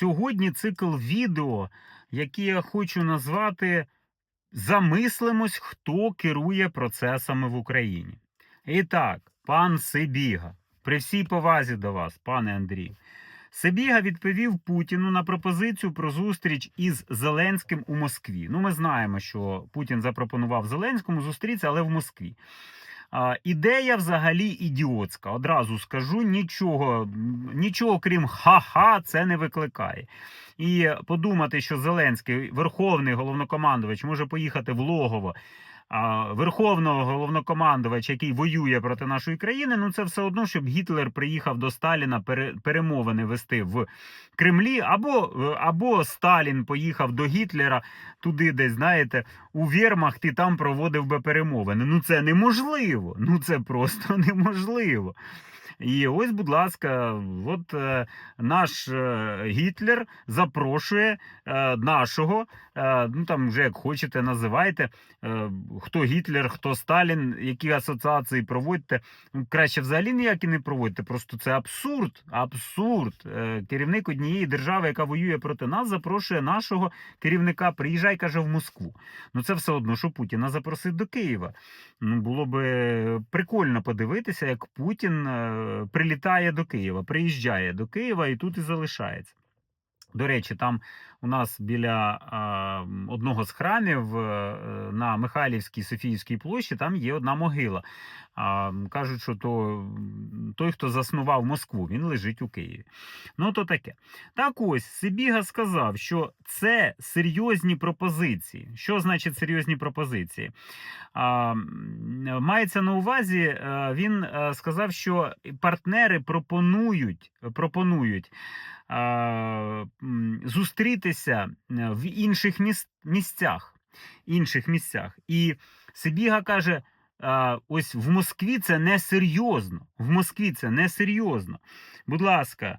Сьогодні цикл відео, який я хочу назвати Замислимось, хто керує процесами в Україні. І так, пан Сибіга, при всій повазі до вас, пане Андрію. Сибіга відповів Путіну на пропозицію про зустріч із Зеленським у Москві. Ну, ми знаємо, що Путін запропонував Зеленському зустрітися, але в Москві. Ідея взагалі ідіотська. Одразу скажу, нічого, нічого крім ха-ха, це не викликає. І подумати, що Зеленський, верховний головнокомандувач, може поїхати в Логово. Верховного головнокомандувача, який воює проти нашої країни, ну це все одно, щоб Гітлер приїхав до Сталіна пере- перемовини вести в Кремлі, або, е, або Сталін поїхав до Гітлера туди, десь знаєте, у Вермахт і там проводив би перемовини. Ну це неможливо. Ну це просто неможливо. І ось, будь ласка, от е, наш е, Гітлер запрошує е, нашого, е, ну там вже як хочете, називайте, е, хто Гітлер, хто Сталін, які асоціації проводьте. Ну, краще взагалі ніякі не проводьте. Просто це абсурд. Абсурд. Е, керівник однієї держави, яка воює проти нас, запрошує нашого керівника. Приїжджай, каже, в Москву. Ну це все одно, що Путіна запросить до Києва. Ну, було би прикольно подивитися, як Путін е, прилітає до Києва, приїжджає до Києва і тут і залишається. До речі, там у нас біля одного з храмів е, на Михайлівській Софіївській площі там є одна могила. Кажуть, що то той, хто заснував Москву, він лежить у Києві. Ну, то таке. Так ось Сибіга сказав, що це серйозні пропозиції. Що значить серйозні пропозиції? Мається на увазі, е, він е, сказав, що партнери пропонують, пропонують а, зустрітися е, в інших міс- місцях. Інших місцях. І Сибіга каже: ось в Москві це не серйозно. В Москві це не серйозно. Будь ласка,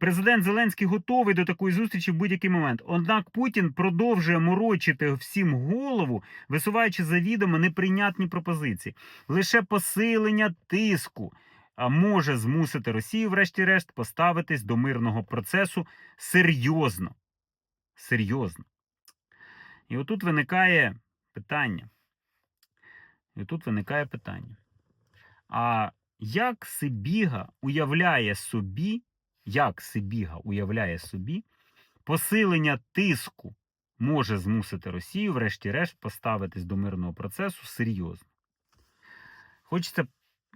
президент Зеленський готовий до такої зустрічі в будь-який момент. Однак Путін продовжує морочити всім голову, висуваючи завідомо неприйнятні пропозиції. Лише посилення тиску може змусити Росію, врешті-решт, поставитись до мирного процесу серйозно. Серйозно. І отут виникає питання. І тут виникає питання. А як Сибіга уявляє собі, як Сибіга уявляє собі, посилення тиску може змусити Росію, врешті-решт, поставитись до мирного процесу серйозно? Хочеться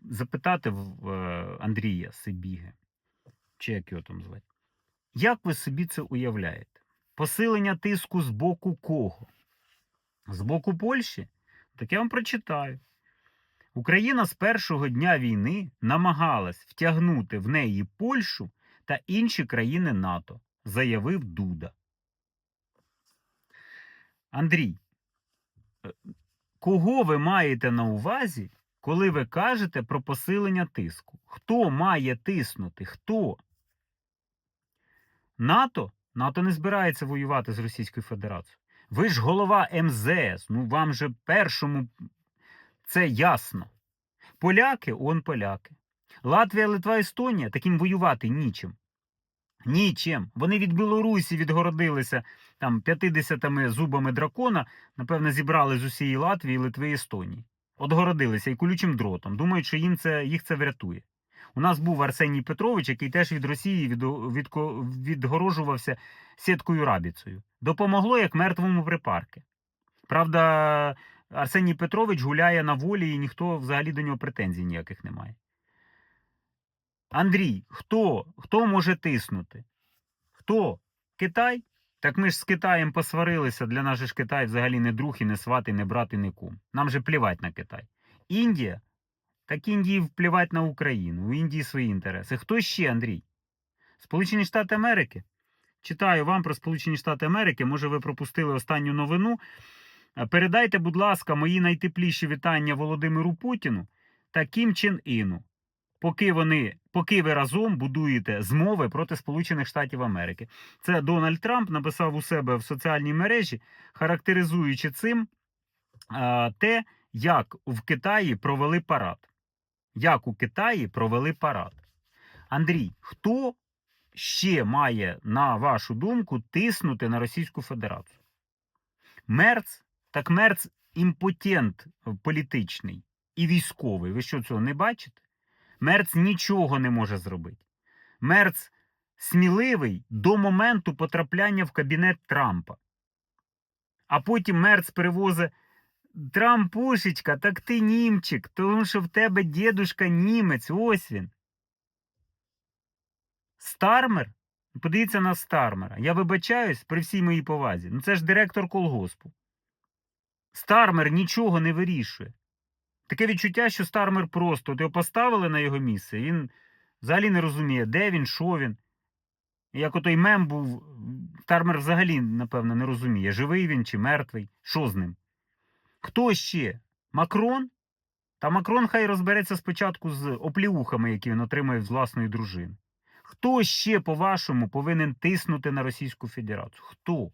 запитати в е, Андрія Сибіги, чи як його там звати, як ви собі це уявляєте? Посилення тиску з боку кого? З боку Польщі? Так я вам прочитаю. Україна з першого дня війни намагалась втягнути в неї Польщу та інші країни НАТО, заявив Дуда. Андрій, е, кого ви маєте на увазі, коли ви кажете про посилення тиску? Хто має тиснути? Хто? НАТО? НАТО не збирається воювати з Російською Федерацією. Ви ж голова МЗС. Ну вам же першому це ясно. Поляки он поляки. Латвія, Литва, Естонія таким воювати нічим. Нічим. Вони від Білорусі відгородилися там 50 зубами дракона, напевно, зібрали з усієї Латвії, Литви і Естонії. Отгородилися і колючим дротом. Думають, що їм це, їх це врятує. У нас був Арсеній Петрович, який теж від Росії від, відко- відгорожувався сіткою рабіцею. Допомогло як мертвому припарки. Правда, Арсеній Петрович гуляє на волі і ніхто взагалі до нього претензій ніяких немає. Андрій, хто? Хто може тиснути? Хто? Китай? Так ми ж з Китаєм посварилися. Для нас же ж Китай взагалі не друг, і не сват, і не брат, і не кум. Нам же плівать на Китай. Індія? Так Індії впливать на Україну. У Індії свої інтереси. Хто ще, Андрій? Сполучені Штати Америки? Читаю вам про Сполучені Штати Америки. Може, ви пропустили останню новину. Е, Передайте, будь ласка, мої найтепліші вітання Володимиру Путіну та Кім Чен Іну, поки вони, поки ви разом будуєте змови проти Сполучених Штатів Америки. Це Дональд Трамп написав у себе в соціальній мережі, характеризуючи цим е, те, як в Китаї провели парад. Як у Китаї провели парад. Андрій, хто ще має, на вашу думку, тиснути на Російську Федерацію? Мерц, так Мерц імпотент політичний і військовий. Ви що цього не бачите? Мерц нічого не може зробити. Мерц сміливий до моменту потрапляння в кабінет Трампа. А потім Мерц перевозить Трампушечка, так ти німчик, тому що в тебе дідушка німець, ось він. Стармер? Подивіться на Стармера. Я вибачаюсь при всій моїй повазі. Ну це ж директор колгоспу. Стармер нічого не вирішує. Таке відчуття, що Стармер просто от його поставили на його місце, він взагалі не розуміє, де він, що він. Як отой мем був, Стармер взагалі, напевно, не розуміє, живий він чи мертвий, що з ним. Хто ще? Макрон? Та Макрон хай розбереться спочатку з опліухами, які він отримує з власної дружини. Хто ще, по-вашому, повинен тиснути на Російську Федерацію? Хто?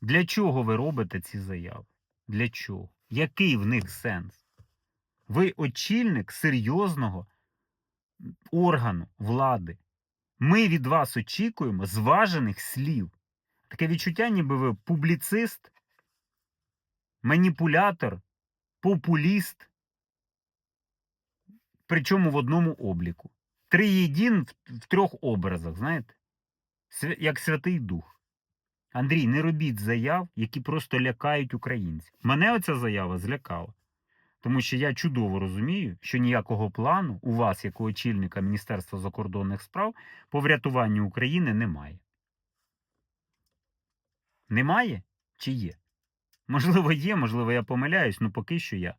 Для чого ви робите ці заяви? Для чого? Який в них сенс? Ви очільник серйозного органу влади. Ми від вас очікуємо зважених слів. Таке відчуття, ніби ви публіцист, маніпулятор, популіст, причому в одному обліку. Триєдін в, трьох образах, знаєте? Як Святий Дух. Андрій, не робіть заяв, які просто лякають українців. Мене оця заява злякала. Тому що я чудово розумію, що ніякого плану у вас, як у очільника Міністерства закордонних справ, по врятуванню України немає. Немає чи є? Можливо, є, можливо, я помиляюсь, але поки що я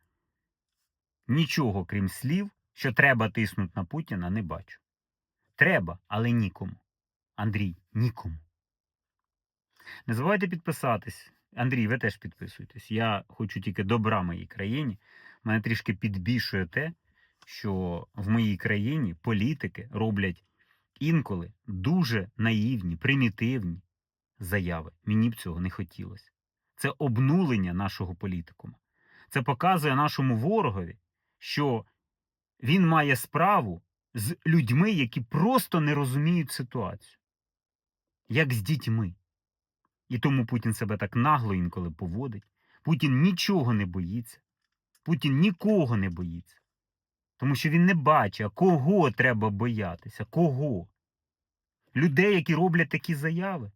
нічого, крім слів, що треба тиснути на Путіна, не бачу. Треба, але нікому. Андрій, нікому. Не забувайте підписатись. Андрій, ви теж підписуйтесь. Я хочу тільки добра моїй країні. Мене трішки підбішує те, що в моїй країні політики роблять інколи дуже наївні, примітивні заяви. Мені б цього не хотілося. Це обнулення нашого політикума. Це показує нашому ворогові, що він має справу з людьми, які просто не розуміють ситуацію, як з дітьми. І тому Путін себе так нагло інколи поводить. Путін нічого не боїться. Путін нікого не боїться. Тому що він не бачить, кого треба боятися. Кого? Людей, які роблять такі заяви.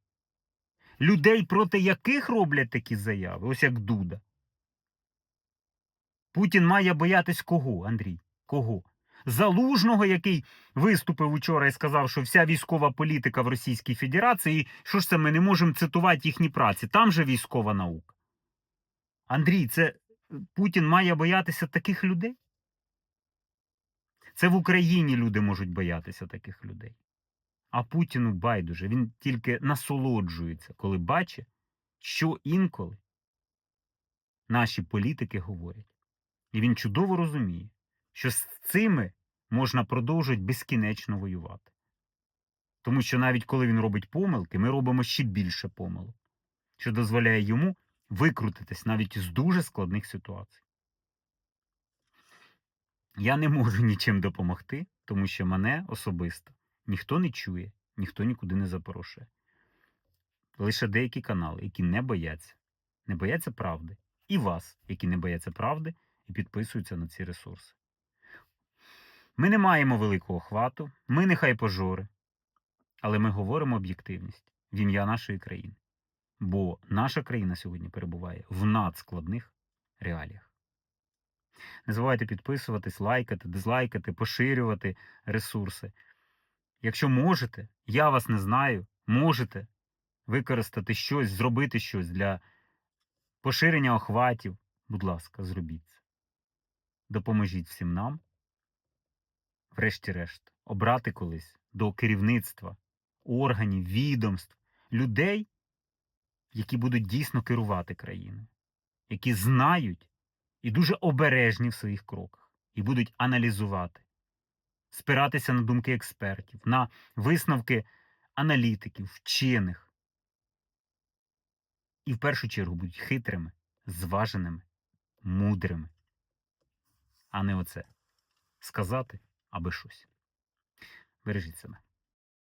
Людей, проти яких роблять такі заяви, ось як Дуда. Путін має боятись кого, Андрій? Кого? Залужного, який виступив учора і сказав, що вся військова політика в Російській Федерації, що ж це ми не можемо цитувати їхні праці, там же військова наука. Андрій, це е, Путін має боятися таких людей? Це в Україні люди можуть боятися таких людей. А Путіну байдуже, він тільки насолоджується, коли бачить, що інколи наші політики говорять. І він чудово розуміє, що з цими можна продовжувати безкінечно воювати. Тому що навіть коли він робить помилки, ми робимо ще більше помилок, що дозволяє йому викрутитись навіть з дуже складних ситуацій. Я не можу нічим допомогти, тому що мене особисто ніхто не чує, ніхто нікуди не запрошує. Лише деякі канали, які не бояться, не бояться правди, і вас, які не бояться правди і підписуються на ці ресурси. Ми не маємо великого хвату, ми не хайпожори, але ми говоримо об'єктивність в ім'я нашої країни. Бо наша країна сьогодні перебуває в надскладних реаліях. Не забувайте підписуватись, лайкати, дизлайкати, поширювати ресурси. Якщо можете, я вас не знаю, можете використати щось, зробити щось для поширення охватів, будь ласка, зробіть це. Допоможіть всім нам, врешті-решт, обрати колись до керівництва, органів, відомств, людей, які будуть дійсно керувати країною, які знають і дуже обережні в своїх кроках, і будуть аналізувати, спиратися на думки експертів, на висновки аналітиків, вчених. І в першу чергу будуть хитрими, зваженими, мудрими, а не оце сказати аби щось. Бережіть себе.